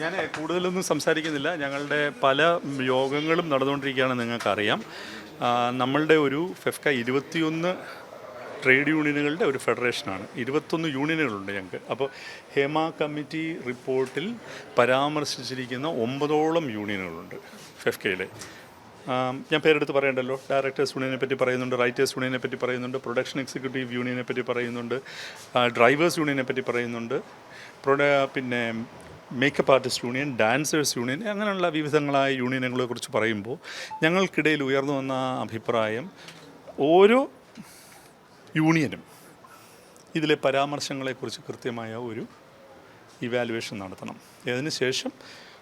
ഞാൻ കൂടുതലൊന്നും സംസാരിക്കുന്നില്ല. ഞങ്ങളുടെ പല യോഗങ്ങളും നടന്നുകൊണ്ടിരിക്കുകയാണെന്ന് നിങ്ങൾക്കറിയാം. നമ്മളുടെ ഒരു ഫെഫ്ക ഇരുപത്തിയൊന്ന് ട്രേഡ് യൂണിയനുകളുടെ ഒരു ഫെഡറേഷനാണ്. ഇരുപത്തൊന്ന് യൂണിയനുകളുണ്ട് ഞങ്ങൾക്ക്. അപ്പോൾ ഹേമ കമ്മിറ്റി റിപ്പോർട്ടിൽ പരാമർശിച്ചിരിക്കുന്ന ഒമ്പതോളം യൂണിയനുകളുണ്ട് ഫെഫ്കയിലെ. ഞാൻ പേരെടുത്ത് പറയണ്ടല്ലോ? ഡയറക്ടേഴ്സ് യൂണിയനെ പറ്റി പറയുന്നുണ്ട് റൈറ്റേഴ്സ് യൂണിയനെ പറ്റി പറയുന്നുണ്ട് പ്രൊഡക്ഷൻ എക്സിക്യൂട്ടീവ് യൂണിയനെ പറ്റി പറയുന്നുണ്ട് ഡ്രൈവേഴ്സ് യൂണിയനെ പറ്റി പറയുന്നുണ്ട് പിന്നെ makeup artist union dancers union അങ്ങനെയുള്ള വിവിധങ്ങളായ യൂണിയനുകളെ കുറിച്ച് പറയുമ്പോൾ ഞങ്ങൾക്കിടയിൽ ഉയർന്നു വന്ന അഭിപ്രായം ഓരോ യൂണിയനും ഇതിലെ പരാമർശങ്ങളെക്കുറിച്ച് കൃത്യമായ ഒരു ഇവാലുവേഷൻ നടത്തണം. അതിനുശേഷം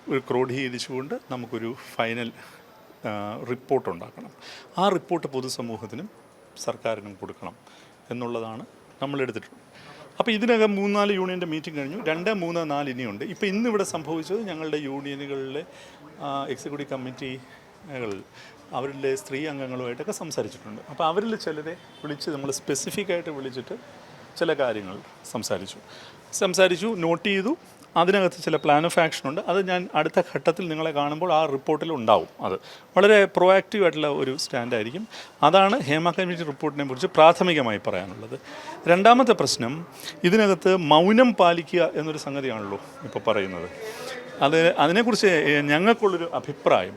ഒരു ക്രോഡീകരിച്ചുകൊണ്ട് നമുക്കൊരു ഫൈനൽ റിപ്പോർട്ട് ഉണ്ടാക്കണം. ആ റിപ്പോർട്ട് പൊതുസമൂഹത്തിനും സർക്കാരിനും കൊടുക്കണം എന്നുള്ളതാണ് നമ്മൾ എടുത്തിട്ടുള്ളത് അപ്പോൾ ഇതിനകം മൂന്നാൽ യൂണിയന്റെ മീറ്റിംഗ് കഴിഞ്ഞു. രണ്ട് മൂന്ന് നാല് ഇനിയുണ്ട്. ഇപ്പോൾ ഇന്നിവിടെ സംഭവിച്ചത് ഞങ്ങളുടെ യൂണിയനുകളിലെ എക്സിക്യൂട്ടീവ് കമ്മിറ്റികൾ അവരിലെ സ്ത്രീ അംഗങ്ങളുമായിട്ടൊക്കെ സംസാരിച്ചിട്ടുണ്ട്. അപ്പോൾ അവരിൽ ചിലരെ വിളിച്ച് നമ്മൾ സ്പെസിഫിക്കായിട്ട് വിളിച്ചിട്ട് ചില കാര്യങ്ങൾ സംസാരിച്ചു. സംസാരിച്ചു നോട്ട് ചെയ്തു. അതിനകത്ത് ചില പ്ലാൻ ഓഫ് ആക്ഷൻ ഉണ്ട്. അത് ഞാൻ അടുത്ത ഘട്ടത്തിൽ നിങ്ങളെ കാണുമ്പോൾ ആ റിപ്പോർട്ടിൽ ഉണ്ടാവും അത്. വളരെ പ്രൊആക്റ്റീവ് ആയിട്ടുള്ള ഒരു സ്റ്റാൻഡായിരിക്കും അതാണ് ഹേമ കമ്മിറ്റി റിപ്പോർട്ടിനെ കുറിച്ച് പ്രാഥമികമായി പറയാനുള്ളത്. രണ്ടാമത്തെ പ്രശ്നം ഇതിനകത്ത് മൗനം പാലിക്കുക എന്നൊരു സംഗതിയാണല്ലോ ഇപ്പോൾ പറയുന്നത്. അത് അതിനെക്കുറിച്ച് ഞങ്ങൾക്കുള്ളൊരു അഭിപ്രായം.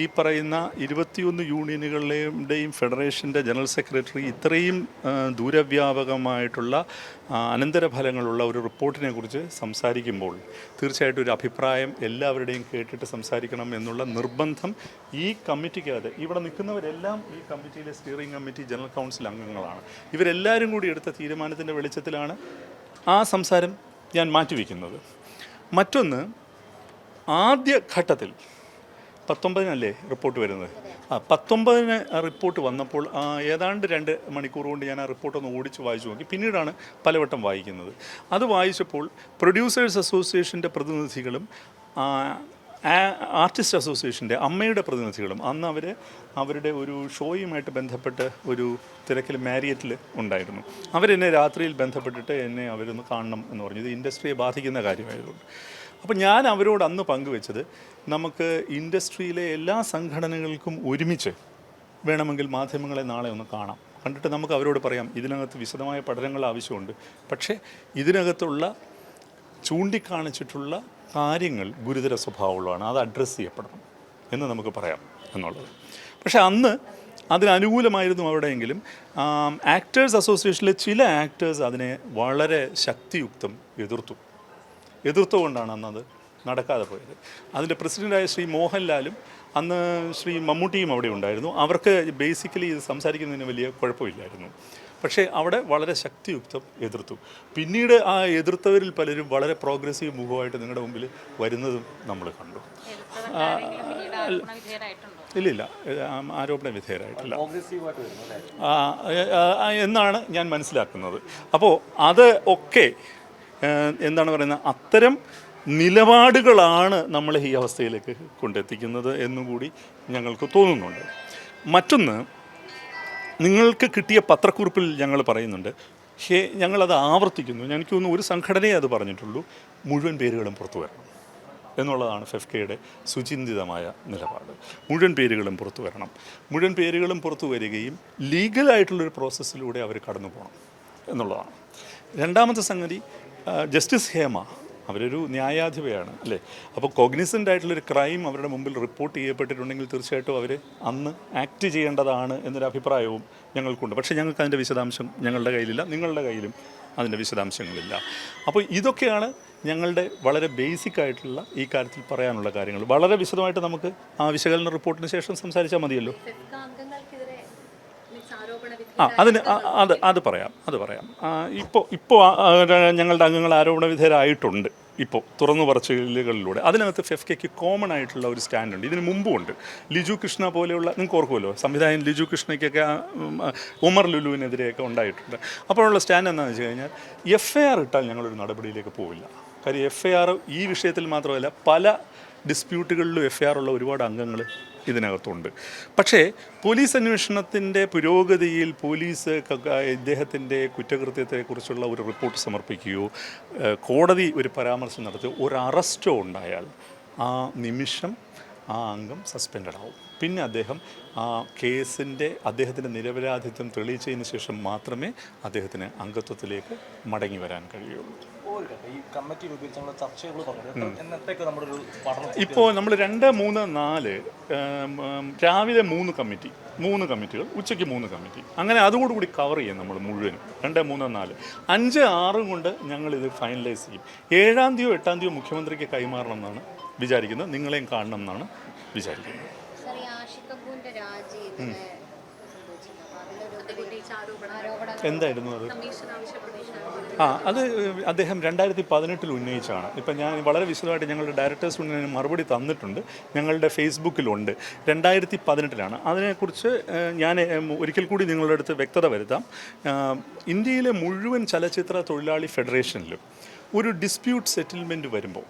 ഈ പറയുന്ന ഇരുപത്തിയൊന്ന് യൂണിയനുകളുടെയും ഫെഡറേഷന്റെ ജനറൽ സെക്രട്ടറി ഇത്രയും ദൂരവ്യാപകമായിട്ടുള്ള അനന്തരഫലങ്ങളുള്ള ഒരു റിപ്പോർട്ടിനെ കുറിച്ച് സംസാരിക്കുമ്പോൾ തീർച്ചയായിട്ടും ഒരു അഭിപ്രായം എല്ലാവരുടെയും കേട്ടിട്ട് സംസാരിക്കണം എന്നുള്ള നിർബന്ധം ഈ കമ്മിറ്റിക്കകത്ത് ഇവിടെ നിൽക്കുന്നവരെല്ലാം ഈ കമ്മിറ്റിയിലെ സ്റ്റിയറിംഗ് കമ്മിറ്റി ജനറൽ കൗൺസിൽ അംഗങ്ങളാണ്. ഇവരെല്ലാവരും കൂടി എടുത്ത തീരുമാനത്തിന്റെ വെളിച്ചത്തിലാണ് ആ സംസാരം ഞാൻ മാറ്റിവെക്കുന്നത്. മറ്റൊന്ന് ആദ്യ ഘട്ടത്തിൽ പത്തൊമ്പതിനല്ലേ റിപ്പോർട്ട് വരുന്നത്? ആ പത്തൊമ്പതിന് റിപ്പോർട്ട് വന്നപ്പോൾ ഏതാണ്ട് രണ്ട് മണിക്കൂർ കൊണ്ട് ഞാൻ ആ റിപ്പോർട്ട് ഒന്ന് ഓടിച്ച് വായിച്ചു നോക്കി. പിന്നീടാണ് പലവട്ടം വായിക്കുന്നത്. അത് വായിച്ചപ്പോൾ പ്രൊഡ്യൂസേഴ്സ് അസോസിയേഷന്റെ പ്രതിനിധികളും ആർട്ടിസ്റ്റ് അസോസിയേഷന്റെ അമ്മയുടെ പ്രതിനിധികളും അന്ന് അവർ അവരുടെ ഒരു ഷോയുമായിട്ട് ബന്ധപ്പെട്ട് ഒരു തിരക്കിൽ മാരിയറ്റിൽ ഉണ്ടായിരുന്നു. അവരെന്നെ രാത്രിയിൽ ബന്ധപ്പെട്ടിട്ട് എന്നെ അവരൊന്ന് കാണണം എന്ന് പറഞ്ഞു. ഇത് ഇൻഡസ്ട്രിയെ ബാധിക്കുന്ന കാര്യമായതുകൊണ്ട്. അപ്പോൾ ഞാൻ അവരോട് അന്ന് പങ്കുവെച്ചത് നമുക്ക് ഇൻഡസ്ട്രിയിലെ എല്ലാ സംഘടനകൾക്കും ഒരുമിച്ച് വേണമെങ്കിൽ മാധ്യമങ്ങളെ നാളെ ഒന്ന് കാണാം. കണ്ടിട്ട് നമുക്ക് അവരോട് പറയാം ഇതിനകത്ത് വിശദമായ പഠനങ്ങൾ ആവശ്യമുണ്ട്. പക്ഷേ ഇതിനകത്തുള്ള ചൂണ്ടിക്കാണിച്ചിട്ടുള്ള കാര്യങ്ങൾ ഗുരുതര സ്വഭാവമുള്ളതാണ്. അത് അഡ്രസ്സ് ചെയ്യപ്പെടണം എന്ന് നമുക്ക് പറയാം എന്നുള്ളത്. പക്ഷേ അന്ന് അതിനനുകൂലമായിരുന്നു അവിടെയെങ്കിലും ആക്ടേഴ്സ് അസോസിയേഷനിലെ ചില ആക്ടേഴ്സ് അതിനെ വളരെ ശക്തിയുക്തം എതിർത്തു. എതിർത്തുകൊണ്ടാണ് അന്ന് അത് നടക്കാതെ പോയത്. അതിന്റെ പ്രസിഡന്റായ ശ്രീ മോഹൻലാലും അന്ന് ശ്രീ മമ്മൂട്ടിയും അവിടെ ഉണ്ടായിരുന്നു. അവർക്ക് ബേസിക്കലി ഇത് സംസാരിക്കുന്നതിന് വലിയ കുഴപ്പമില്ലായിരുന്നു. പക്ഷേ അവിടെ വളരെ ശക്തിയുക്തം എതിർത്തു. പിന്നീട് ആ എതിർത്തവരിൽ പലരും വളരെ പ്രോഗ്രസീവ് മുഖമായിട്ട് നിങ്ങളുടെ മുമ്പിൽ വരുന്നതും നമ്മൾ കണ്ടു. ഇല്ലില്ല. ആരോപണ വിധേയരായിട്ടില്ല എന്നാണ് ഞാൻ മനസ്സിലാക്കുന്നത്. അപ്പോൾ അത് ഒക്കെ എന്താണ് പറയുന്നത്? അത്തരം നിലപാടുകളാണ് നമ്മളെ ഈ അവസ്ഥയിലേക്ക് കൊണ്ടെത്തിക്കുന്നത് എന്നുകൂടി ഞങ്ങൾക്ക് തോന്നുന്നുണ്ട്. മറ്റൊന്ന് നിങ്ങൾക്ക് കിട്ടിയ പത്രക്കുറിപ്പിൽ ഞങ്ങൾ പറയുന്നുണ്ട് ഹേ ഞങ്ങളത് ആവർത്തിക്കുന്നു. എനിക്ക് തോന്നുന്നു ഒരു സംഘടനയെ അത് പറഞ്ഞിട്ടുള്ളൂ. മുഴുവൻ പേരുകളും പുറത്തു വരണം. എന്നുള്ളതാണ് ഫെഫ്കയുടെ സുചിന്തിതമായ നിലപാട്. മുഴുവൻ പേരുകളും പുറത്തു വരണം. മുഴുവൻ പേരുകളും പുറത്തു വരികയും ലീഗലായിട്ടുള്ളൊരു പ്രോസസ്സിലൂടെ അവർ കടന്നു പോകണം എന്നുള്ളതാണ്. രണ്ടാമത്തെ സംഗതി ജസ്റ്റിസ് ഹേമ അവരൊരു ന്യായാധിപയാണ് അല്ലേ? അപ്പോൾ കോഗ്നിസന്റ് ആയിട്ടുള്ളൊരു ക്രൈം അവരുടെ മുമ്പിൽ റിപ്പോർട്ട് ചെയ്യപ്പെട്ടിട്ടുണ്ടെങ്കിൽ തീർച്ചയായിട്ടും അവർ അന്ന് ആക്ട് ചെയ്യേണ്ടതാണ് എന്നൊരു അഭിപ്രായവും ഞങ്ങൾക്കുണ്ട്. പക്ഷേ ഞങ്ങൾക്ക് അതിന്റെ വിശദാംശം ഞങ്ങളുടെ കയ്യിലില്ല നിങ്ങളുടെ കയ്യിലും അതിന്റെ വിശദാംശങ്ങളില്ല. അപ്പോൾ ഇതൊക്കെയാണ് ഞങ്ങളുടെ വളരെ ബേസിക് ആയിട്ടുള്ള ഈ കാര്യത്തിൽ പറയാനുള്ള കാര്യങ്ങൾ. വളരെ വിശദമായിട്ട് നമുക്ക് ആ വിശകലന റിപ്പോർട്ടിന് ശേഷം സംസാരിച്ചാൽ മതിയല്ലോ? ആ അതിന് അത് അത് പറയാം അത് പറയാം. ഇപ്പോൾ ഇപ്പോൾ ഞങ്ങളുടെ അംഗങ്ങൾ ആരോപണ വിധേയരായിട്ടുണ്ട് ഇപ്പോൾ തുറന്നു പറച്ചിലുകളിലൂടെ. അതിനകത്ത് ഫെഫ്കയ്ക്ക് കോമൺ ആയിട്ടുള്ള ഒരു സ്റ്റാൻഡുണ്ട് ഇതിന് മുമ്പും ഉണ്ട്. ലിജു കൃഷ്ണ പോലെയുള്ള നിങ്ങൾക്ക് ഓർക്കുമല്ലോ സംവിധായകൻ ലിജു കൃഷ്ണയ്ക്കൊക്കെ ഉമർ ലുലുവിനെതിരെയൊക്കെ ഉണ്ടായിട്ടുണ്ട്. അപ്പോഴുള്ള സ്റ്റാൻഡ് എന്താണെന്ന് വെച്ച് കഴിഞ്ഞാൽ എഫ് ഐ ആർ ഇട്ടാൽ ഞങ്ങളൊരു നടപടിയിലേക്ക് പോവില്ല. കാര്യം എഫ് ഐ ആർ ഈ വിഷയത്തിൽ മാത്രമല്ല പല ഡിസ്പ്യൂട്ടുകളിലും എഫ് ഐ ആർ ഉള്ള ഒരുപാട് അംഗങ്ങൾ ഇതിനകത്തുണ്ട്. പക്ഷേ പോലീസ് അന്വേഷണത്തിന്റെ പുരോഗതിയിൽ പോലീസ് ഇദ്ദേഹത്തിന്റെ കുറ്റകൃത്യത്തെക്കുറിച്ചുള്ള ഒരു റിപ്പോർട്ട് സമർപ്പിക്കുകയോ കോടതി ഒരു പരാമർശം നടത്തി ഒരു അറസ്റ്റോ ഉണ്ടായാൽ ആ നിമിഷം ആ അംഗം സസ്പെൻഡഡ് ആവും പിന്നെ അദ്ദേഹം ആ കേസിന്റെ അദ്ദേഹത്തിന്റെ നിരപരാധിത്വം തെളിയിച്ചതിന് ശേഷം മാത്രമേ അദ്ദേഹത്തിന് അംഗത്വത്തിലേക്ക് മടങ്ങി വരാൻ കഴിയുള്ളൂ. ഇപ്പോൾ നമ്മൾ രണ്ട് മൂന്ന് നാല് രാവിലെ മൂന്ന് കമ്മിറ്റി മൂന്ന് കമ്മിറ്റികൾ ഉച്ചയ്ക്ക് മൂന്ന് കമ്മിറ്റി. അങ്ങനെ അതോടുകൂടി കവർ ചെയ്യും നമ്മൾ മുഴുവനും. രണ്ട് മൂന്ന് നാല്. അഞ്ച് ആറും കൊണ്ട് ഞങ്ങളിത് ഫൈനലൈസ് ചെയ്യും. ഏഴാം തീയതിയോ എട്ടാം തീയതിയോ മുഖ്യമന്ത്രിക്ക് കൈമാറണം എന്നാണ് വിചാരിക്കുന്നത്. നിങ്ങളെയും കാണണം എന്നാണ് വിചാരിക്കുന്നത്. രാജി ഇന്നലെ സംഭവിച്ചിരുന്നു. അപ്പൊ അതിലൊരു അദ്ദേഹം ഉന്നയിച്ച ആരോപണം ആരോപണം എന്തായിരുന്നു അത്? ആ അത് അദ്ദേഹം രണ്ടായിരത്തി പതിനെട്ടിൽ ഉന്നയിച്ചാണ് ഇപ്പം ഞാൻ വളരെ വിശദമായിട്ട് ഞങ്ങളുടെ ഡയറക്ടേഴ്സ് യൂണിയന് മറുപടി തന്നിട്ടുണ്ട്. ഞങ്ങളുടെ ഫേസ്ബുക്കിലുണ്ട്. രണ്ടായിരത്തി പതിനെട്ടിലാണ് അതിനെക്കുറിച്ച് ഞാൻ ഒരിക്കൽ കൂടി നിങ്ങളുടെ അടുത്ത് വ്യക്തത വരുത്താം. ഇന്ത്യയിലെ മുഴുവൻ ചലച്ചിത്ര തൊഴിലാളി ഫെഡറേഷനിലും ഒരു ഡിസ്പ്യൂട്ട് സെറ്റിൽമെന്റ് വരുമ്പോൾ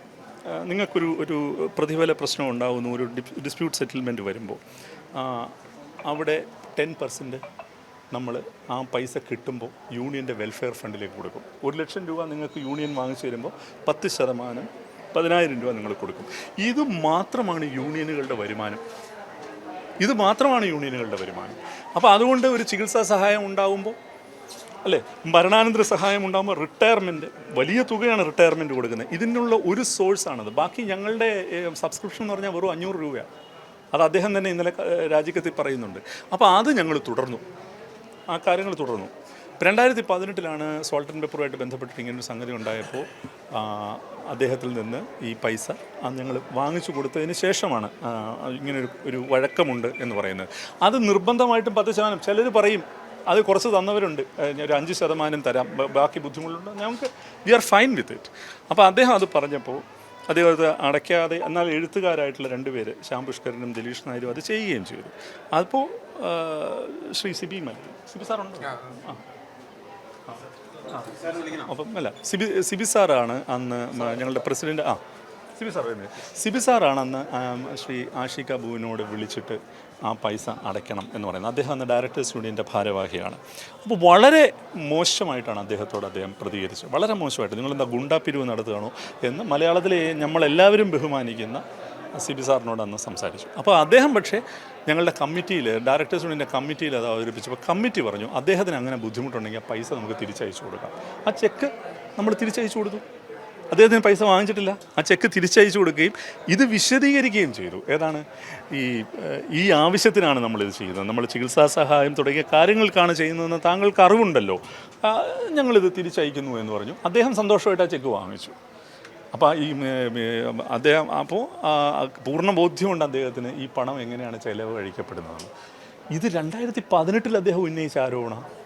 നിങ്ങൾക്കൊരു ഒരു പ്രതിഫല പ്രശ്നം ഉണ്ടാകുന്നു ഒരു ഡിസ്പ്യൂട്ട് സെറ്റിൽമെന്റ് വരുമ്പോൾ അവിടെ ടെൻ പെർസെന്റ് നമ്മൾ ആ പൈസ കിട്ടുമ്പോൾ യൂണിയന്റെ വെൽഫെയർ ഫണ്ടിലേക്ക് കൊടുക്കും. ഒരു ലക്ഷം രൂപ നിങ്ങൾക്ക് യൂണിയൻ വാങ്ങിച്ചു തരുമ്പോൾ പത്ത് ശതമാനം പതിനായിരം രൂപ നിങ്ങൾ കൊടുക്കും. ഇത് മാത്രമാണ് യൂണിയനുകളുടെ വരുമാനം. ഇത് മാത്രമാണ് യൂണിയനുകളുടെ വരുമാനം. അപ്പോൾ അതുകൊണ്ട് ഒരു ചികിത്സാ സഹായം ഉണ്ടാകുമ്പോൾ അല്ലേ? മരണാനന്തര സഹായം ഉണ്ടാകുമ്പോൾ റിട്ടയർമെന്റ് വലിയ തുകയാണ് റിട്ടയർമെന്റ് കൊടുക്കുന്നത്. ഇതിനുള്ള ഒരു സോഴ്സാണത്. ബാക്കി ഞങ്ങളുടെ സബ്സ്ക്രിപ്ഷൻ എന്ന് പറഞ്ഞാൽ വെറും അഞ്ഞൂറ് രൂപയാണ്. അത് അദ്ദേഹം തന്നെ ഇന്നലെ രാജിക്കത്തിൽ പറയുന്നുണ്ട്. അപ്പോൾ അത് ഞങ്ങൾ തുടർന്നു. ആ കാര്യങ്ങൾ തുടർന്നു. രണ്ടായിരത്തി പതിനെട്ടിലാണ് സോൾട്ട് ആൻഡ് പെപ്പറുമായിട്ട് ബന്ധപ്പെട്ടിട്ട് ഒരു സംഗതി ഉണ്ടായപ്പോൾ അദ്ദേഹത്തിൽ നിന്ന് ഈ പൈസ ഞങ്ങൾ വാങ്ങിച്ചു കൊടുത്തതിന് ശേഷമാണ് ഇങ്ങനൊരു ഒരു വഴക്കമുണ്ട് എന്ന് പറയുന്നത്. അത് നിർബന്ധമായിട്ടും പത്ത് ശതമാനം ചിലർ പറയും അത് കുറച്ച് തന്നവരുണ്ട് ഒരു അഞ്ച് ശതമാനം തരാം ബാക്കി ബുദ്ധിമുട്ടുണ്ട്? ഞങ്ങൾക്ക് we are fine with it അപ്പോൾ അദ്ദേഹം അത് പറഞ്ഞപ്പോൾ അദ്ദേഹം അത് അടയ്ക്കാതെ എന്നാൽ എഴുത്തുകാരായിട്ടുള്ള രണ്ട് പേര് ശ്യാം പുഷ്കരനും ദിലീഷ് നായരും അത് ചെയ്യുകയും ചെയ്തു. അതിപ്പോൾ ശ്രീ സിബി മല്ലി സിബി സാറുണ്ടോ? ആ. അപ്പം അല്ല സിബി സിബി സാറാണ് അന്ന് ഞങ്ങളുടെ പ്രസിഡന്റ് ആ. സിബി സാർ സിബി സാറാണ് അന്ന് ശ്രീ ആഷിക ബുവിനോട് വിളിച്ചിട്ട് ആ പൈസ അടയ്ക്കണം എന്ന് പറയുന്നത്. അദ്ദേഹം അന്ന് ഡയറക്ടേഴ്സ് യൂണിയന്റെ ഭാരവാഹിയാണ്. അപ്പോൾ വളരെ മോശമായിട്ടാണ് അദ്ദേഹത്തോട് അദ്ദേഹം പ്രതികരിച്ചത്. വളരെ മോശമായിട്ട്. നിങ്ങളെന്താ ഗുണ്ടാപ്പിരിവ് നടത്തുകയാണോ എന്ന് മലയാളത്തിലെ നമ്മളെല്ലാവരും ബഹുമാനിക്കുന്ന സി സിബി സാറിനോട് അന്ന് സംസാരിച്ചു. അപ്പോൾ അദ്ദേഹം പക്ഷേ ഞങ്ങളുടെ കമ്മിറ്റിയിൽ ഡയറക്ടേഴ്സ് യൂണിയന്റെ കമ്മിറ്റിയിൽ അത് അവതരിപ്പിച്ചപ്പോൾ കമ്മിറ്റി പറഞ്ഞു അദ്ദേഹത്തിന് അങ്ങനെ ബുദ്ധിമുട്ടുണ്ടെങ്കിൽ ആ പൈസ നമുക്ക് തിരിച്ചയച്ചു കൊടുക്കാം. ആ ചെക്ക് നമ്മൾ തിരിച്ചയച്ചു കൊടുത്തു. അദ്ദേഹത്തിന് പൈസ വാങ്ങിച്ചിട്ടില്ല. ആ ചെക്ക് തിരിച്ചയച്ചു കൊടുക്കുകയും ഇത് വിശദീകരിക്കുകയും ചെയ്തു. ഏതാണ്? ഈ ഈ ആവശ്യത്തിനാണ് നമ്മളിത് ചെയ്യുന്നത്. നമ്മൾ ചികിത്സാ സഹായം തുടങ്ങിയ കാര്യങ്ങൾക്കാണ് ചെയ്യുന്നതെന്ന് താങ്കൾക്ക് അറിവുണ്ടല്ലോ. ഞങ്ങളിത് തിരിച്ചയക്കുന്നു എന്ന് പറഞ്ഞു. അദ്ദേഹം സന്തോഷമായിട്ട് ആ ചെക്ക് വാങ്ങിച്ചു. അപ്പോൾ ഈ അദ്ദേഹം അപ്പോൾ പൂർണ ബോധ്യമുണ്ട് അദ്ദേഹത്തിന് ഈ പണം എങ്ങനെയാണ് ചെലവ് കഴിക്കപ്പെടുന്നത് ഇത് രണ്ടായിരത്തി പതിനെട്ടിൽ അദ്ദേഹം ഉന്നയിച്ച ആരോപണം?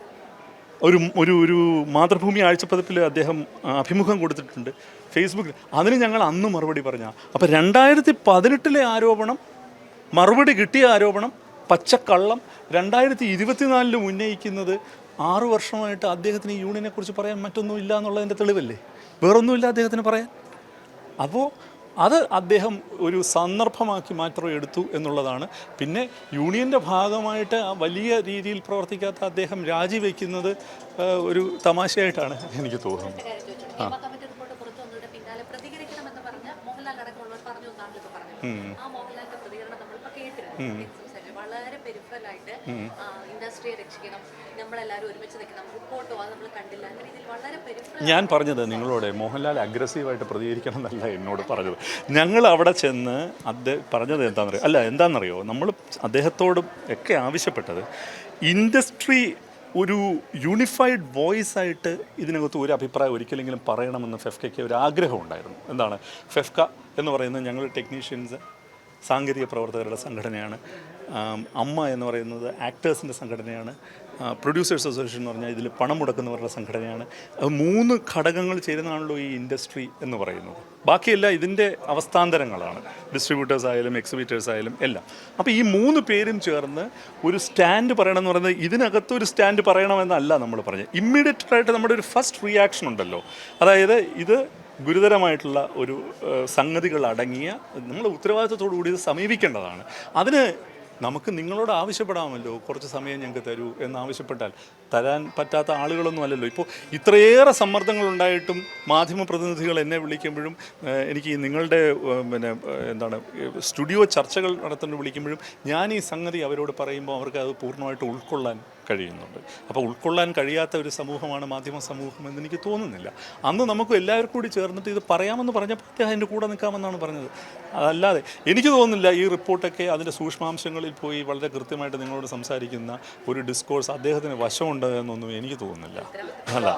ഒരു ഒരു ഒരു മാതൃഭൂമി ആഴ്ചപ്പതിപ്പിൽ അദ്ദേഹം അഭിമുഖം കൊടുത്തിട്ടുണ്ട്. ഫേസ്ബുക്കിൽ അതിന് ഞങ്ങൾ അന്ന് മറുപടി പറഞ്ഞ അപ്പോൾ രണ്ടായിരത്തി പതിനെട്ടിലെ ആരോപണം മറുപടി കിട്ടിയ ആരോപണം പച്ചക്കള്ളം രണ്ടായിരത്തി ഇരുപത്തിനാലിലും ഉന്നയിക്കുന്നത് ആറു വർഷമായിട്ട് അദ്ദേഹത്തിന് യൂണിയനെക്കുറിച്ച് പറയാൻ മറ്റൊന്നും ഇല്ല എന്നുള്ളതിന്റെ തെളിവല്ലേ? വേറൊന്നുമില്ല അദ്ദേഹത്തിന് പറയാൻ? അപ്പോൾ അത് അദ്ദേഹം ഒരു സന്ദർഭമാക്കി മാത്രം എടുത്തു എന്നുള്ളതാണ്. പിന്നെ യൂണിയന്റെ ഭാഗമായിട്ട് വലിയ രീതിയിൽ പ്രവർത്തിക്കാത്ത അദ്ദേഹം രാജിവെക്കുന്നത് ഒരു തമാശയായിട്ടാണ് എനിക്ക് തോന്നുന്നത്. ആ. വളരെ പെരിഫറലായിട്ട് ഇൻഡസ്ട്രിയെ രക്ഷിക്കണം. ഞാൻ പറഞ്ഞത് നിങ്ങളോട് മോഹൻലാൽ അഗ്രസീവായിട്ട് പ്രതികരിക്കണം എന്നല്ല എന്നോട് പറഞ്ഞത്. ഞങ്ങൾ അവിടെ ചെന്ന് അദ്ദേഹം പറഞ്ഞത് എന്താണെന്നറിയോ അല്ല എന്താണെന്നറിയോ? നമ്മൾ അദ്ദേഹത്തോടും ഒക്കെ ആവശ്യപ്പെട്ടത് ഇൻഡസ്ട്രി ഒരു യൂണിഫൈഡ് വോയിസ് ആയിട്ട് ഇതിനകത്ത് ഒരു അഭിപ്രായം ഒരിക്കലെങ്കിലും പറയണമെന്ന് ഫെഫ്കയ്ക്ക് ഒരു ആഗ്രഹം ഉണ്ടായിരുന്നു. എന്താണ്? ഫെഫ്ക എന്ന് പറയുന്നത് ഞങ്ങൾ ടെക്നീഷ്യൻസ് സാങ്കേതിക പ്രവർത്തകരുടെ സംഘടനയാണ്. അമ്മ എന്ന് പറയുന്നത് ആക്ടേഴ്സിന്റെ സംഘടനയാണ്. പ്രൊഡ്യൂസേഴ്സ് അസോസിയേഷൻ എന്ന് പറഞ്ഞാൽ ഇതിൽ പണം മുടക്കുന്നവരുടെ സംഘടനയാണ്. മൂന്ന് ഘടകങ്ങൾ ചേരുന്നതാണല്ലോ ഈ ഇൻഡസ്ട്രി എന്ന് പറയുന്നത്. ബാക്കിയെല്ലാം ഇതിന്റെ അവസ്ഥാന്തരങ്ങളാണ്. ഡിസ്ട്രിബ്യൂട്ടേഴ്സ് ആയാലും എക്സിബിറ്റേഴ്സ് ആയാലും എല്ലാം. അപ്പോൾ ഈ മൂന്ന് പേരും ചേർന്ന് ഒരു സ്റ്റാൻഡ് പറയണം എന്ന് പറയുന്നത് ഇതിനകത്ത് ഒരു സ്റ്റാൻഡ് പറയണമെന്നല്ല നമ്മൾ പറഞ്ഞത്. ഇമ്മീഡിയറ്റ് ആയിട്ട് നമ്മുടെ ഒരു ഫസ്റ്റ് റിയാക്ഷൻ ഉണ്ടല്ലോ. അതായത് ഇത് ഗുരുതരമായിട്ടുള്ള ഒരു സംഗതികൾ അടങ്ങിയ നമ്മൾ ഉത്തരവാദിത്തത്തോടു കൂടി ഇത് സമീപിക്കേണ്ടതാണ്. അതിന് നമുക്ക് നിങ്ങളോട് ആവശ്യപ്പെടാമല്ലോ കുറച്ച് സമയം ഞങ്ങൾക്ക് തരൂ എന്നാവശ്യപ്പെട്ടാൽ തരാൻ പറ്റാത്ത ആളുകളൊന്നും അല്ലല്ലോ. ഇപ്പോൾ ഇത്രയേറെ സമ്മർദ്ദങ്ങളുണ്ടായിട്ടും മാധ്യമപ്രതിനിധികൾ എന്നെ വിളിക്കുമ്പോഴും എനിക്ക് നിങ്ങളുടെ പിന്നെ എന്താണ് സ്റ്റുഡിയോ ചർച്ചകൾ നടത്തുന്ന വിളിക്കുമ്പോഴും ഞാൻ ഈ സംഗതി അവരോട് പറയുമ്പോൾ അവർക്ക് അത് പൂർണമായിട്ട് ഉൾക്കൊള്ളാൻ കഴിയുന്നുണ്ട്. അപ്പോൾ ഉൾക്കൊള്ളാൻ കഴിയാത്ത ഒരു സമൂഹമാണ് മാധ്യമ സമൂഹം എന്ന് എനിക്ക് തോന്നുന്നില്ല. അന്ന് നമുക്ക് എല്ലാവർക്കും കൂടി ചേർന്നിട്ട് ഇത് പറയാമെന്ന് പറഞ്ഞപ്പോൾ അദ്ദേഹം അതിന്റെ കൂടെ നിൽക്കാമെന്നാണ് പറഞ്ഞത്. അതല്ലാതെ എനിക്ക് തോന്നുന്നില്ല ഈ റിപ്പോർട്ടൊക്കെ അതിന്റെ സൂക്ഷ്മാംശങ്ങളിൽ പോയി വളരെ കൃത്യമായിട്ട് നിങ്ങളോട് സംസാരിക്കുന്ന ഒരു ഡിസ്കോഴ്സ് അദ്ദേഹത്തിന് വശമുണ്ട് എന്നൊന്നും എനിക്ക് തോന്നുന്നില്ല. അല്ല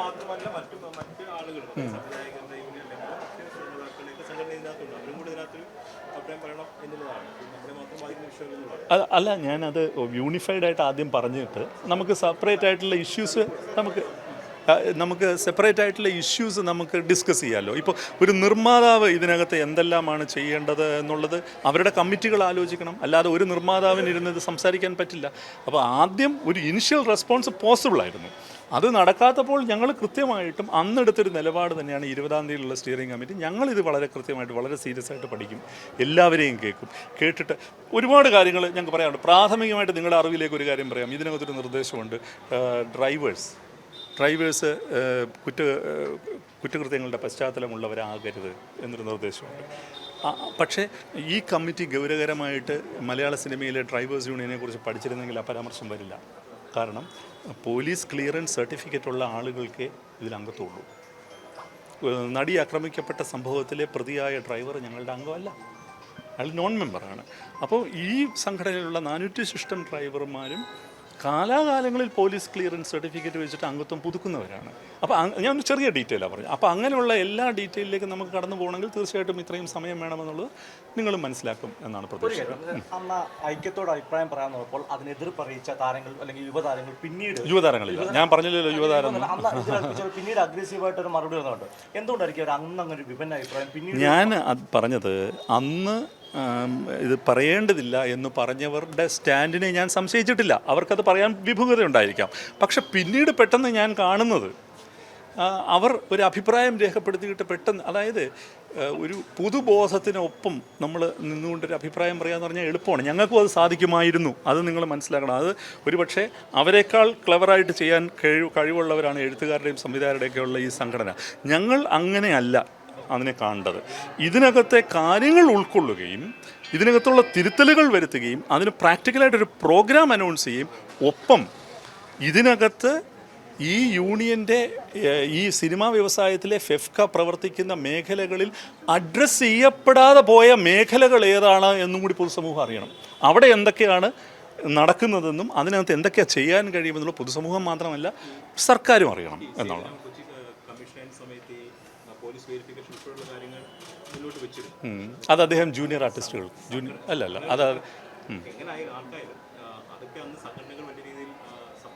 മാത്രമല്ല മറ്റു മറ്റ് ആളുകൾ സംവിധായകരുടെ യൂണിയൻ സംഘടന ഇതിനകത്തുണ്ട് അവരും കൂടി ഇതിനകത്ത് അഭിപ്രായം അല്ല ഞാനത് യൂണിഫൈഡ് ആയിട്ട് ആദ്യം പറഞ്ഞിട്ട് നമുക്ക് സെപ്പറേറ്റ് ആയിട്ടുള്ള ഇഷ്യൂസ് നമുക്ക് നമുക്ക് സെപ്പറേറ്റ് ആയിട്ടുള്ള ഇഷ്യൂസ് നമുക്ക് ഡിസ്കസ് ചെയ്യാമല്ലോ ഇപ്പോൾ ഒരു നിർമ്മാതാവ് ഇതിനകത്ത് എന്തെല്ലാമാണ് ചെയ്യേണ്ടത് എന്നുള്ളത് അവരുടെ കമ്മിറ്റികൾ ആലോചിക്കണം. അല്ലാതെ ഒരു നിർമ്മാതാവിന് ഇരുന്ന് ഇത് സംസാരിക്കാൻ പറ്റില്ല. അപ്പോൾ ആദ്യം ഒരു ഇനിഷ്യൽ റെസ്പോൺസ് പോസിബിൾ ആയിരുന്നു. അത് നടക്കാത്തപ്പോൾ ഞങ്ങൾ കൃത്യമായിട്ടും അന്നെടുത്തൊരു നിലപാട് തന്നെയാണ് ഇരുപതാം തീയതിയിലുള്ള സ്റ്റിയറിംഗ് കമ്മിറ്റി ഞങ്ങളിത് വളരെ കൃത്യമായിട്ട് വളരെ സീരിയസ് ആയിട്ട് പഠിക്കും. എല്ലാവരെയും കേൾക്കും. കേട്ടിട്ട് ഒരുപാട് കാര്യങ്ങൾ ഞങ്ങൾക്ക് പറയാനുണ്ട്. പ്രാഥമികമായിട്ട് നിങ്ങളുടെ അറിവിലേക്ക് ഒരു കാര്യം പറയാം. ഇതിനകത്തൊരു നിർദ്ദേശമുണ്ട്. ഡ്രൈവേഴ്സ് ഡ്രൈവേഴ്സ് കുറ്റ കുറ്റകൃത്യങ്ങളുടെ പശ്ചാത്തലമുള്ളവരാകരുത് എന്നൊരു നിർദ്ദേശമുണ്ട്. പക്ഷേ ഈ കമ്മിറ്റി ഗൗരവകരമായിട്ട് മലയാള സിനിമയിലെ ഡ്രൈവേഴ്സ് യൂണിയനെക്കുറിച്ച് പഠിച്ചിരുന്നെങ്കിൽ ആ പരാമർശം വരില്ല. കാരണം പോലീസ് ക്ലിയറൻസ് സർട്ടിഫിക്കറ്റ് ഉള്ള ആളുകൾക്കേ ഇതിൽ അംഗത്തുള്ളൂ നടി ആക്രമിക്കപ്പെട്ട സംഭവത്തിലെ പ്രതിയായ ഡ്രൈവർ ഞങ്ങളുടെ അംഗമല്ല. അയാൾ നോൺ മെമ്പറാണ് അപ്പോൾ ഈ സംഘടനയിലുള്ള നാനൂറ്റി ശിഷ്ടം ഡ്രൈവർമാരും കാലാകാലങ്ങളിൽ പോലീസ് ക്ലിയറൻസ് സർട്ടിഫിക്കറ്റ് വെച്ചിട്ട് അംഗത്വം പുതുക്കുന്നവരാണ്. അപ്പോൾ ഞാൻ ഒരു ചെറിയ ഡീറ്റെയിലാണ് പറഞ്ഞു അപ്പോൾ അങ്ങനെയുള്ള എല്ലാ ഡീറ്റെയിലേക്ക് നമുക്ക് കടന്നു പോകണമെങ്കിൽ തീർച്ചയായിട്ടും ഇത്രയും സമയം വേണമെന്നുള്ളത് നിങ്ങളും മനസ്സിലാക്കും എന്നാണ് പ്രതീക്ഷ അന്ന് ഐക്യത്തോട് അഭിപ്രായം പറയാൻ നോക്കുമ്പോൾ അതിനെതിർ പറയിച്ച താരങ്ങൾ അല്ലെങ്കിൽ യുവതാരങ്ങൾ പിന്നീട് യുവതാരങ്ങളില്ല ഞാൻ പറഞ്ഞില്ലല്ലോ യുവതാരം. പിന്നീട് അഗ്രസീവായിട്ട് ഒരു മറുപടി വന്നുണ്ട് എന്തുകൊണ്ടായിരിക്കും അവർ അന്ന് അങ്ങനെ ഒരു വിഭിന്ന അഭിപ്രായം പിന്നീട് ഞാൻ പറഞ്ഞത് അന്ന് ഇത് പറയേണ്ടതില്ല എന്ന് പറഞ്ഞവരുടെ സ്റ്റാൻഡിനെ ഞാൻ സംശയിച്ചിട്ടില്ല. അവർക്കത് പറയാൻ വിഭുഗത ഉണ്ടായിരിക്കാം പക്ഷെ പിന്നീട് പെട്ടെന്ന് ഞാൻ കാണുന്നത് അവർ ഒരു അഭിപ്രായം രേഖപ്പെടുത്തിയിട്ട് പെട്ടെന്ന് അതായത് ഒരു പുതുബോധത്തിനൊപ്പം നമ്മൾ നിന്നുകൊണ്ടൊരു അഭിപ്രായം പറയാന്ന് പറഞ്ഞാൽ എളുപ്പമാണ്. ഞങ്ങൾക്കും അത് സാധിക്കുമായിരുന്നു. അത് നിങ്ങൾ മനസ്സിലാക്കണം. അത് ഒരുപക്ഷെ അവരെക്കാൾ ക്ലവറായിട്ട് ചെയ്യാൻ കഴിവ് കഴിവുള്ളവരാണ് എഴുത്തുകാരുടെയും സംവിധായകരുടെയൊക്കെ ഉള്ള ഈ സംഘടന. ഞങ്ങൾ അങ്ങനെയല്ല. അതിനെ കാണേണ്ടത്. ഇതിനകത്തെ കാര്യങ്ങൾ ഉൾക്കൊള്ളുകയും ഇതിനകത്തുള്ള തിരുത്തലുകൾ വരുത്തുകയും അതിന് പ്രാക്ടിക്കലായിട്ടൊരു പ്രോഗ്രാം അനൗൺസ് ചെയ്യുകയും ഒപ്പം ഇതിനകത്ത് ഈ യൂണിയന്റെ ഈ സിനിമാ വ്യവസായത്തിലെ ഫെഫ്ക പ്രവർത്തിക്കുന്ന മേഖലകളിൽ അഡ്രസ്സ് ചെയ്യപ്പെടാതെ പോയ മേഖലകൾ ഏതാണ് എന്നും കൂടി പൊതുസമൂഹം അറിയണം. അവിടെ എന്തൊക്കെയാണ് നടക്കുന്നതെന്നും അതിനകത്ത് എന്തൊക്കെയാണ് ചെയ്യാൻ കഴിയുമെന്നുള്ള പൊതുസമൂഹം മാത്രമല്ല സർക്കാരും അറിയണം എന്നുള്ളതാണ് പോലീസ് വെരിഫിക്കേഷൻ ഉൾപ്പെടെയുള്ള കാര്യങ്ങൾ മുന്നോട്ട് വെച്ചിരുന്നു. അത് അദ്ദേഹം ജൂനിയർ ആർട്ടിസ്റ്റുകൾ. ജൂനിയർ അല്ല അല്ല അത് എങ്ങനെയായി ആർക്കായാലും അതൊക്കെ അന്ന് സംഘടനകൾ വലിയ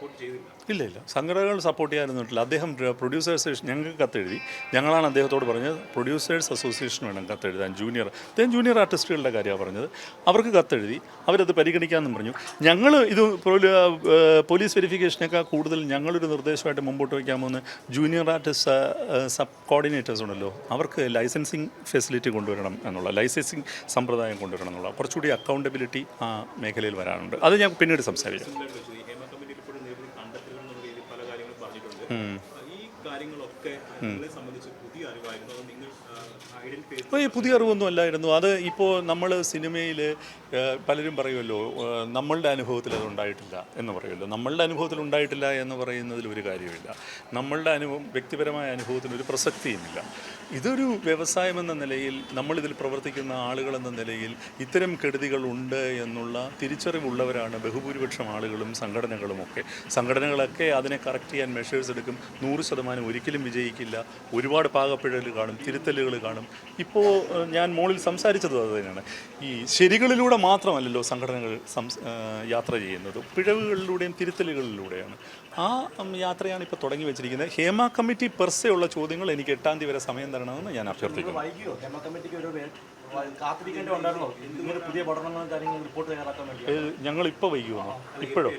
സപ്പോർട്ട് ചെയ്തില്ല. ഇല്ല ഇല്ല. സംഘടനകൾ സപ്പോർട്ട് ചെയ്യാനൊന്നുമില്ല അദ്ദേഹം പ്രൊഡ്യൂസേഴ്സ് ഞങ്ങൾക്ക് കത്തെഴുതി. ഞങ്ങളാണ് അദ്ദേഹത്തോട് പറഞ്ഞത് പ്രൊഡ്യൂസേഴ്സ് അസോസിയേഷൻ വേണം കത്തെഴുതാൻ ജൂനിയർ അദ്ദേഹം ജൂനിയർ ആർട്ടിസ്റ്റുകളുടെ കാര്യമാണ് പറഞ്ഞത്. അവർക്ക് കത്തെഴുതി അവരത് പരിഗണിക്കാമെന്നും പറഞ്ഞു. ഞങ്ങൾ ഇത് പോലീസ് വെരിഫിക്കേഷനേക്കാൾ കൂടുതൽ ഞങ്ങളൊരു നിർദ്ദേശമായിട്ട് മുമ്പോട്ട് വയ്ക്കാമെന്ന് ജൂനിയർ ആർട്ടിസ്റ്റ് സബ് കോർഡിനേറ്റേഴ്സ് ഉണ്ടല്ലോ അവർക്ക് ലൈസൻസിങ് ഫെസിലിറ്റി കൊണ്ടുവരണം എന്നുള്ള ലൈസൻസിങ് സമ്പ്രദായം കൊണ്ടുവരണം എന്നുള്ള കുറച്ചുകൂടി അക്കൗണ്ടബിലിറ്റി ആ മേഖലയിൽ വരാനുണ്ട്. അത് ഞാൻ പിന്നീട് സംസാരിക്കാം സിമിലർ വെച്ചത് ഈ ഹേമ കമ്മിറ്റിയിൽ ഇപ്പോഴും നിരവധി കണ്ടെത്തലുകൾ എന്നുള്ള രീതിയിൽ പല കാര്യങ്ങളും പറഞ്ഞിട്ടുണ്ട് ആ, ഈ പുതിയ അറിവായിരുന്നു? നിങ്ങൾ ഈ പുതിയ അറിവൊന്നും അല്ലായിരുന്നു. അത് ഇപ്പോൾ നമ്മൾ സിനിമയിൽ പലരും പറയുമല്ലോ നമ്മളുടെ അനുഭവത്തിൽ അത് ഉണ്ടായിട്ടില്ല എന്ന് പറയുമല്ലോ നമ്മളുടെ അനുഭവത്തിൽ ഉണ്ടായിട്ടില്ല എന്ന് പറയുന്നതിൽ ഒരു കാര്യമില്ല നമ്മളുടെ അനുഭവം വ്യക്തിപരമായ അനുഭവത്തിന് ഒരു പ്രസക്തിയുമില്ല. ഇതൊരു വ്യവസായം എന്ന നിലയിൽ നമ്മളിതിൽ പ്രവർത്തിക്കുന്ന ആളുകൾ എന്ന നിലയിൽ ഇത്തരം കെടുതികൾ ഉണ്ട് എന്നുള്ള തിരിച്ചറിവുള്ളവരാണ് ബഹുഭൂരിപക്ഷം ആളുകളും സംഘടനകളുമൊക്കെ സംഘടനകളൊക്കെ അതിനെ കറക്റ്റ് ചെയ്യാൻ മെഷേഴ്സ് എടുക്കും. നൂറ് ശതമാനം ഒരിക്കലും വിജയിക്കില്ല. ഒരുപാട് പാകപ്പിഴൽ കാണും തിരുത്തലുകൾ കാണും. ഇപ്പോൾ ഞാൻ മോളിൽ സംസാരിച്ചത് അത് തന്നെയാണ്. ഈ ശരികളിലൂടെ മാത്രമല്ലല്ലോ സംഘടനകൾ യാത്ര ചെയ്യുന്നത്. പിഴവുകളിലൂടെയും തിരുത്തലുകളിലൂടെയാണ്. ആ യാത്രയാണ് ഇപ്പോൾ തുടങ്ങി വെച്ചിരിക്കുന്നത്. ഹേമ കമ്മിറ്റി പെർസെ ഉള്ള ചോദ്യങ്ങൾ എനിക്ക് എട്ടാം തീയതി വരെ സമയം തരണമെന്ന് ഞാൻ അഭ്യർത്ഥിക്കുന്നു. ഏത് ഞങ്ങളിപ്പോൾ വൈകുമോ ഇപ്പോഴോ?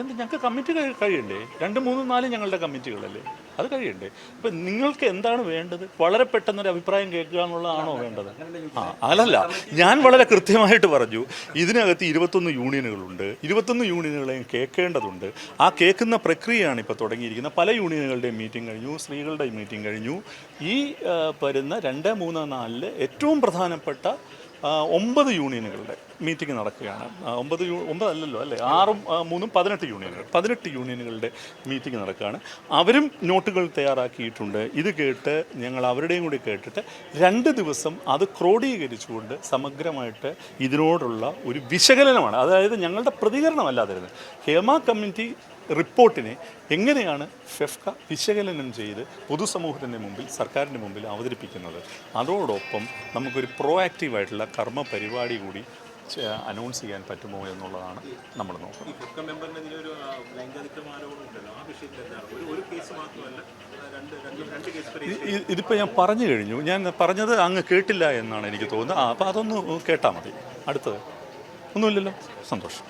എന്ത് ഞങ്ങൾക്ക് കമ്മിറ്റി കഴിയണ്ടേ? രണ്ട് മൂന്ന് നാല് ഞങ്ങളുടെ കമ്മിറ്റികളല്ലേ? അത് കഴിയണ്ടേ? അപ്പം നിങ്ങൾക്ക് എന്താണ് വേണ്ടത്? വളരെ പെട്ടെന്നൊരു അഭിപ്രായം കേൾക്കുക എന്നുള്ളതാണോ വേണ്ടത്? ആ അല്ലല്ല ഞാൻ വളരെ കൃത്യമായിട്ട് പറഞ്ഞു ഇതിനകത്ത് ഇരുപത്തൊന്ന് യൂണിയനുകളുണ്ട്. ഇരുപത്തൊന്ന് യൂണിയനുകളെയും കേൾക്കേണ്ടതുണ്ട്. ആ കേൾക്കുന്ന പ്രക്രിയയാണ് ഇപ്പോൾ തുടങ്ങിയിരിക്കുന്നത്. പല യൂണിയനുകളുടെയും മീറ്റിംഗ് കഴിഞ്ഞു സ്ത്രീകളുടെ മീറ്റിംഗ് കഴിഞ്ഞു. ഈ വരുന്ന രണ്ട് മൂന്ന് നാലിൽ ഏറ്റവും പ്രധാനപ്പെട്ട ഒമ്പത് യൂണിയനുകളുടെ മീറ്റിംഗ് നടക്കുകയാണ്. ഒമ്പത് യൂ ഒമ്പതല്ലല്ലോ അല്ലേ? ആറും മൂന്നും പതിനെട്ട് യൂണിയനുകൾ പതിനെട്ട് യൂണിയനുകളുടെ മീറ്റിംഗ് നടക്കുകയാണ്. അവരും നോട്ടുകൾ തയ്യാറാക്കിയിട്ടുണ്ട്. ഇത് കേട്ട് ഞങ്ങൾ അവരുടെയും കൂടി കേട്ടിട്ട് രണ്ട് ദിവസം അത് ക്രോഡീകരിച്ചുകൊണ്ട് സമഗ്രമായിട്ട് ഇതിനോടുള്ള ഒരു വിശകലനമാണ്. അതായത് ഞങ്ങളുടെ പ്രതികരണമല്ലാതിരുന്നത്. ഹേമ കമ്മിറ്റി റിപ്പോർട്ടിനെ എങ്ങനെയാണ് ഫെഫ്ക വിശകലനം ചെയ്ത് പൊതുസമൂഹത്തിന്റെ മുമ്പിൽ സർക്കാരിന്റെ മുമ്പിൽ അവതരിപ്പിക്കുന്നത്? അതോടൊപ്പം നമുക്കൊരു പ്രോ ആക്റ്റീവായിട്ടുള്ള കർമ്മ പരിപാടി കൂടി അനൗൺസ് ചെയ്യാൻ പറ്റുമോ എന്നുള്ളതാണ് നമ്മൾ നോക്കുന്നത്. ഇതിപ്പോൾ ഞാൻ പറഞ്ഞു കഴിഞ്ഞു. ഞാൻ പറഞ്ഞത് അങ്ങ് കേട്ടില്ല എന്നാണ് എനിക്ക് തോന്നുന്നത്. ആ അപ്പോൾ അതൊന്ന് കേട്ടാൽ മതി. അടുത്തത്. ഒന്നുമില്ലല്ലോ. സന്തോഷം.